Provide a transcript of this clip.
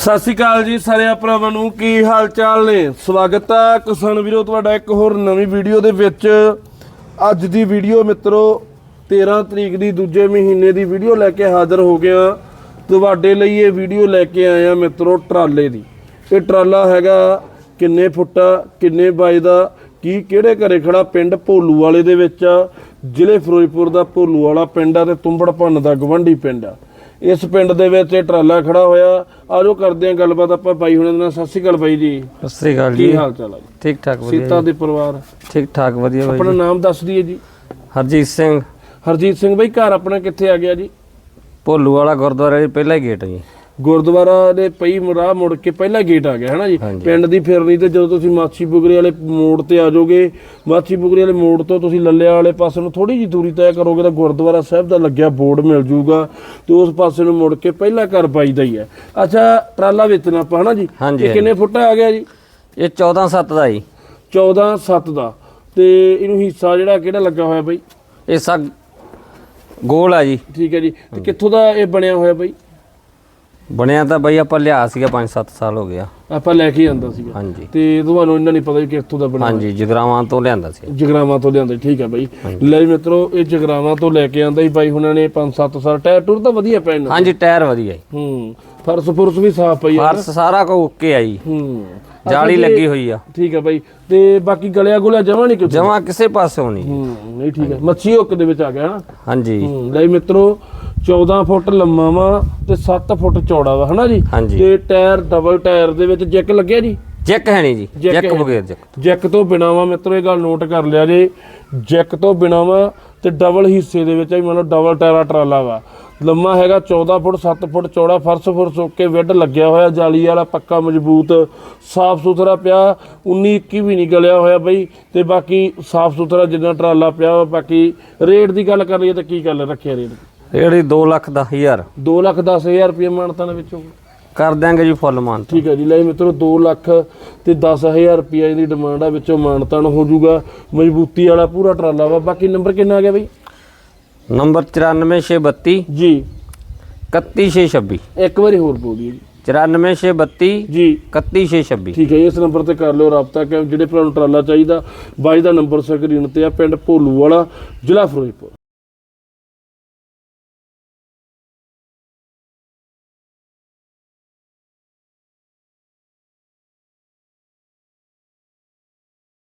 ਸਤਿ ਸ਼੍ਰੀ ਅਕਾਲ ਜੀ ਸਾਰੇ ਭਰਾਵਾਂ ਨੂੰ, ਕੀ ਹਾਲ ਚਾਲ ਨੇ? ਸਵਾਗਤ ਹੈ ਕਿਸਾਨ ਵੀਰੋ, ਤੁਹਾਡਾ ਇੱਕ ਹੋਰ ਨਵੀਂ ਵੀਡੀਓ ਦੇ ਵਿੱਚ। ਅੱਜ ਦੀ ਵੀਡੀਓ ਮਿੱਤਰੋ 13 ਤਰੀਕ ਦੀ ਦੂਜੇ ਮਹੀਨੇ ਦੀ ਵੀਡੀਓ ਲੈ ਕੇ ਹਾਜ਼ਰ ਹੋ ਗਿਆ। ਤੁਹਾਡੇ ਲਈ ਇਹ ਵੀਡੀਓ ਲੈ ਕੇ ਆਇਆ ਆ ਮਿੱਤਰੋ, ਟਰਾਲੇ ਦੀ। ਇਹ ਟਰਾਲਾ ਹੈਗਾ ਕਿੰਨੇ ਫੁੱਟਾ ਕਿੰਨੇ ਬਾਈ ਦਾ, ਕੀ ਕਿਹੜੇ ਘਰੇ ਖੜਾ ਪਿੰਡ ਭੋਲੂ ਵਾਲੇ ਦੇ ਵਿੱਚ ਆ। ਜ਼ਿਲ੍ਹੇ ਫਿਰੋਜ਼ਪੁਰ ਦਾ ਭੋਲੂ ਵਾਲਾ ਪਿੰਡ ਆ ਤੇ ਤੁੰਬੜ ਭੰਨ ਦਾ ਗਵੰਡੀ ਪਿੰਡ ਆ। ਇਸ ਪਿੰਡ ਦੇ ਵਿੱਚ ਇਹ ਟਰਾਲਾ ਖੜਾ ਹੋਇਆ। ਆਜੋ ਕਰਦੇ ਆ ਗੱਲਬਾਤ ਆਪਾਂ ਬਾਈ ਹੁਣਾਂ ਦੇ ਨਾਲ। ਸਤਿ ਸ਼੍ਰੀ ਅਕਾਲ ਬਾਈ ਜੀ। ਸਤਿ ਸ੍ਰੀ ਅਕਾਲ ਕੀ ਜੀ ਹਾਲ ਚਾਲ ਜੀ? ਠੀਕ ਠਾਕ ਵਧੀਆ ਸੀਤਾ ਦੇ ਪਰਿਵਾਰ? ਠੀਕ ਠਾਕ ਵਧੀਆ ਬਾਈ ਆਪਣਾ। ਨਾਮ ਦੱਸ ਦਈਏ ਜੀ। ਹਰਜੀਤ ਸਿੰਘ। ਹਰਜੀਤ ਸਿੰਘ ਬਾਈ ਘਰ ਆਪਣਾ ਕਿੱਥੇ ਆ ਗਿਆ ਜੀ? ਭੋਲੂ ਵਾਲਾ ਗੁਰਦੁਆਰੇ ਦੇ ਪਹਿਲਾ ਹੀ ਗੇਟ ਜੀ। ਗੁਰਦੁਆਰਾ ਦੇ ਪਈ ਮੁਰਾ ਮੁੜ ਕੇ ਪਹਿਲਾ ਗੇਟ ਆ ਗਿਆ ਹੈ ਨਾ ਜੀ। ਪਿੰਡ ਦੀ ਫਿਰਨੀ ਤੇ ਜਦੋਂ ਤੁਸੀਂ ਮਾਛੀ ਬੁਗਰੇ ਵਾਲੇ ਮੋੜ ਤੇ ਆ ਜਾਓਗੇ ਮਾਛੀ ਬੁਗਰੇ ਵਾਲੇ ਮੋੜ ਤੋਂ ਤੁਸੀਂ ਲੱਲਿਆ ਵਾਲੇ ਪਾਸੇ ਨੂੰ ਥੋੜੀ ਜਿਹੀ ਦੂਰੀ ਤੈਅ ਕਰੋਗੇ ਤਾਂ ਗੁਰਦੁਆਰਾ ਸਾਹਿਬ ਦਾ ਲੱਗਿਆ ਬੋਰਡ ਮਿਲ ਜੂਗਾ ਤੇ ਉਸ ਪਾਸੇ ਨੂੰ ਮੁੜ ਕੇ ਪਹਿਲਾ ਘਰ ਪਾਈਦਾ ਹੀ ਹੈ। ਅੱਛਾ ਟਰਾਲਾ ਵੇਚਣਾ ਆਪਾਂ ਹਨਾ ਜੀ? ਇਹ ਕਿੰਨੇ ਫੁੱਟ ਆ ਗਿਆ ਜੀ? ਇਹ 14 7 ਦਾ ਜੀ। 14 7 ਦਾ। ਤੇ ਇਹਨੂੰ ਹਿੱਸਾ ਜਿਹੜਾ ਕਿਹੜਾ ਲੱਗਾ ਹੋਇਆ ਬਾਈ? ਇਹ ਸਭ ਗੋਲ ਆ ਜੀ। ਠੀਕ ਹੈ ਜੀ। ਤੇ ਕਿੱਥੋਂ ਦਾ ਇਹ ਬਣਿਆ ਹੋਇਆ ਬਾਈ? ਬਣਿਆ ਤਾਂ ਬਈ ਆਪਾਂ ਲਿਆ ਸੀਗਾ 5-7 ਸਾਲ ਹੋ ਗਿਆ। ਆਪਾਂ ਲੈ ਕੇ ਜਾਂਦਾ ਸੀਗਾ। ਹਾਂਜੀ। ਤੇ ਤੁਹਾਨੂੰ ਇਹਨਾਂ ਨਹੀਂ ਪਤਾ ਵੀ ਕਿੱਥੋਂ ਦਾ ਬਣਿਆ ਹਾਂਜੀ ਜਗਰਾਵਾਂ ਤੋਂ ਲਿਆਂਦਾ ਸੀ। ਜਗਰਾਵਾਂ ਤੋਂ ਲਿਆਂਦੇ ਠੀਕ ਹੈ ਬਾਈ। ਲੈ ਮਿੱਤਰੋ ਇਹ ਜਗਰਾਵਾਂ ਤੋਂ ਲੈ ਕੇ ਆਂਦਾ ਹੀ ਬਾਈ ਹੁਣਾਂ ਨੇ 5-7 ਸਾਲ ਟਾਇਰ ਟੂਰ ਤਾਂ ਵਧੀਆ ਪੈਣ ਹਾਂਜੀ ਟਾਇਰ ਵਧੀਆ ਜੀ। ਹੂੰ ਫਰਸ ਫੁਰਸ ਵੀ ਸਾਫ਼ ਪਈ ਆ ਫਰਸ ਸਾਰਾ ਕੋ ਓਕੇ ਆ ਜੀ। ਹੂੰ। ਜਾਲੀ ਲੱਗੀ ਹੋਈ ਆ। ਠੀਕ ਹੈ ਬਾਈ। ਤੇ ਬਾਕੀ ਗਲਿਆ ਗੁਲਿਆ ਜਮਾ ਨਹੀਂ ਕਿਉਂ ਜਮਾ ਕਿਸੇ ਪਾਸੋਂ ਨਹੀਂ। ਹੂੰ ਨਹੀਂ ਠੀਕ ਹੈ ਮੱਛੀ ਹੁੱਕ ਦੇ ਵਿੱਚ ਆ ਗਿਆ ਹਨਾ ਹਾਂਜੀ। ਲੈ ਮਿੱਤਰੋ 14 ਫੁੱਟ ਲੰਮਾ ਵਾ ਤੇ 7 ਫੁੱਟ ਚੌੜਾ ਵਾ ਹਨਾ ਜੀ? ਹਾਂਜੀ। ਤੇ ਟਾਇਰ ਡਬਲ ਟਾਇਰ ਦੇ ਵਿੱਚ ਜੈਕ ਲੱਗਿਆ ਜੀ? ਜੈਕ ਹੈ ਨਹੀਂ ਜੀ ਜੈਕ ਹੈ। ਬਗੈਰ ਜੈਕ। ਜੈਕ ਤੋਂ ਬਿਨਾ ਵਾ ਮਿੱਤਰੋ ਇਹ ਗੱਲ ਨੋਟ ਕਰ ਲਿਆ ਜੇ। ਜੈਕ ਤੋਂ ਬਿਨਾ ਵਾ ਤੇ ਡਬਲ ਹਿੱਸੇ ਦੇ ਵਿੱਚ ਹੀ ਮਤਲਬ ਡਬਲ ਟਾਇਰਾ ਟਰਾਲਾ ਵਾ। ਲੰਮਾ ਹੈਗਾ 14 ਫੁੱਟ 7 ਫੁੱਟ ਚੌੜਾ ਫਰਸ਼ ਫੁਰਸ ਓਕੇ ਵਿੱਡ ਲੱਗਿਆ ਹੋਇਆ ਜਾਲੀ ਵਾਲਾ ਪੱਕਾ ਮਜ਼ਬੂਤ ਸਾਫ਼ ਸੁਥਰਾ ਪਿਆ। 19 21 ਵੀ ਨਹੀਂ ਗਲਿਆ ਹੋਇਆ ਬਈ ਤੇ ਬਾਕੀ ਸਾਫ਼ ਸੁਥਰਾ ਜਿੰਨਾ ਟਰਾਲਾ ਪਿਆ ਵਾ ਬਾਕੀ ਰੇਟ ਦੀ ਗੱਲ ਕਰ ਲਈਏ ਤਾਂ ਕੀ ਗੱਲ ਰੱਖਿਆ ਰੇਟ ਜਿਹੜੀ 2 ਲੱਖ 10000 2 ਲੱਖ 10000 ਰੁਪਏ ਮਾਨਤਾ ਦੇ ਵਿੱਚੋਂ। ਕਰ ਦਿਆਂਗੇ ਜੀ ਫੁੱਲ ਮਾਨ ਠੀਕ ਹੈ ਜੀ ਲੈ ਮਿੱਤਰੋ 2 ਲੱਖ ਤੇ 10000 ਰੁਪਏ ਦੀ ਡਿਮਾਂਡ ਆ ਵਿੱਚੋਂ ਮਾਨਤਾਨ ਹੋ ਜਾਊਗਾ। ਮਜ਼ਬੂਤੀ ਵਾਲਾ ਪੂਰਾ ਟਰਾਲਾ ਵਾ। ਬਾਕੀ ਨੰਬਰ ਕਿੰਨਾ ਆ ਗਿਆ ਬਈ? ਨੰਬਰ 94632 ਜੀ। 31626 ਇੱਕ ਵਾਰੀ ਹੋਰ ਬੋਲ ਦਿਓ ਜੀ। 94632 ਜੀ। 31626 ਠੀਕ ਹੈ ਇਸ ਨੰਬਰ ਤੇ ਕਰ ਲਿਓ ਰਾਬਤਾ ਕਿ ਜਿਹੜੇ ਭਰਾ ਨੂੰ ਟਰਾਲਾ ਚਾਹੀਦਾ ਬਾਈ ਦਾ ਨੰਬਰ ਸਕਰੀਨ ਤੇ ਆ ਪਿੰਡ ਭੋਲੂ ਵਾਲਾ ਜ਼ਿਲ੍ਹਾ ਫਿਰੋਜ਼ਪੁਰ।